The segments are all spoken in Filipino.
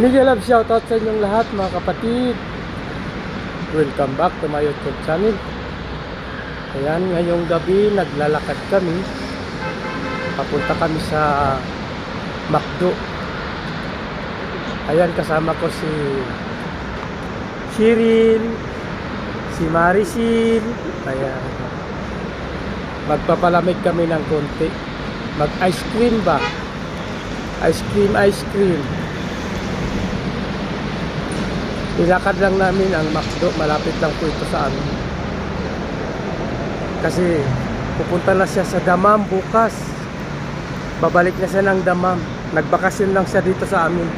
Miguel Love shoutout sa inyong lahat mga kapatid. Welcome back to my YouTube channel. Ayan, ngayong gabi naglalakad kami. Papunta kami sa Macdo. Ayan, kasama ko si Shiril, si Marisil. Ayan. Magpapalamig kami ng konti. Mag-ice cream ba? Ice cream, ice cream. Nilakad lang namin ang McDo. Malapit lang po ito sa amin. Kasi pupunta na siya sa Damam bukas. Babalik na siya ng Damam. Nagbakasyon lang siya dito sa amin.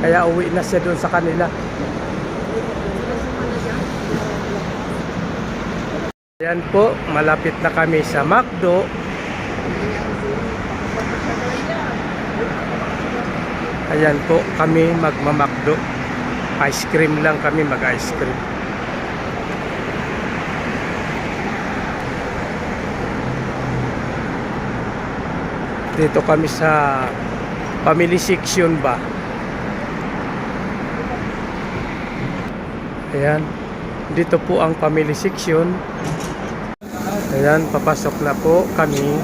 Kaya uwi na siya doon sa kanila. Ayan po, malapit na kami sa McDo. Ayan po, kami magmamakdo. Ice cream lang kami mag-ice cream. Dito kami sa family section ba. Ayan. Dito po ang family section. Ayan, papasok na po kami.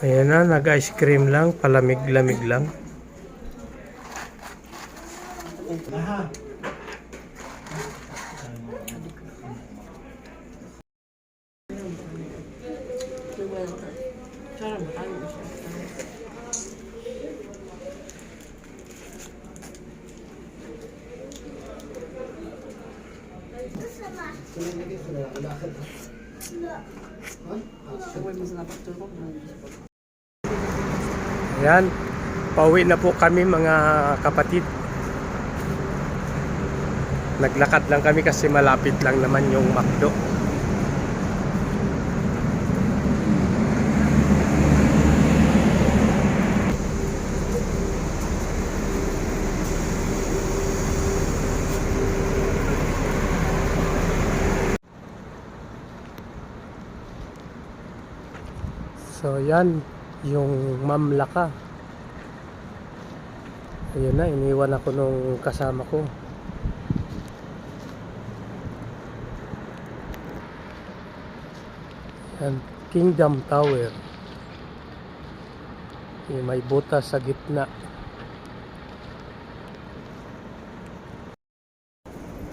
Ayan na, nag-ice cream lang, palamig-lamig lang. Ayan, pauwi na po kami mga kapatid. Naglakad lang kami kasi malapit lang naman yung McDo. So yan, yung mamlaka. Ayun na, iniwan ako nung kasama ko. Yan, Kingdom Tower. Yung may butas sa gitna.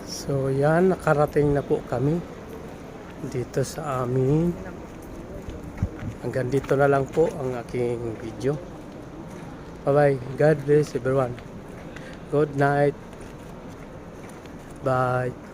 So yan, nakarating na po kami dito sa amin. Hanggang dito na lang po ang aking video. Bye bye. God bless everyone. Good night. Bye.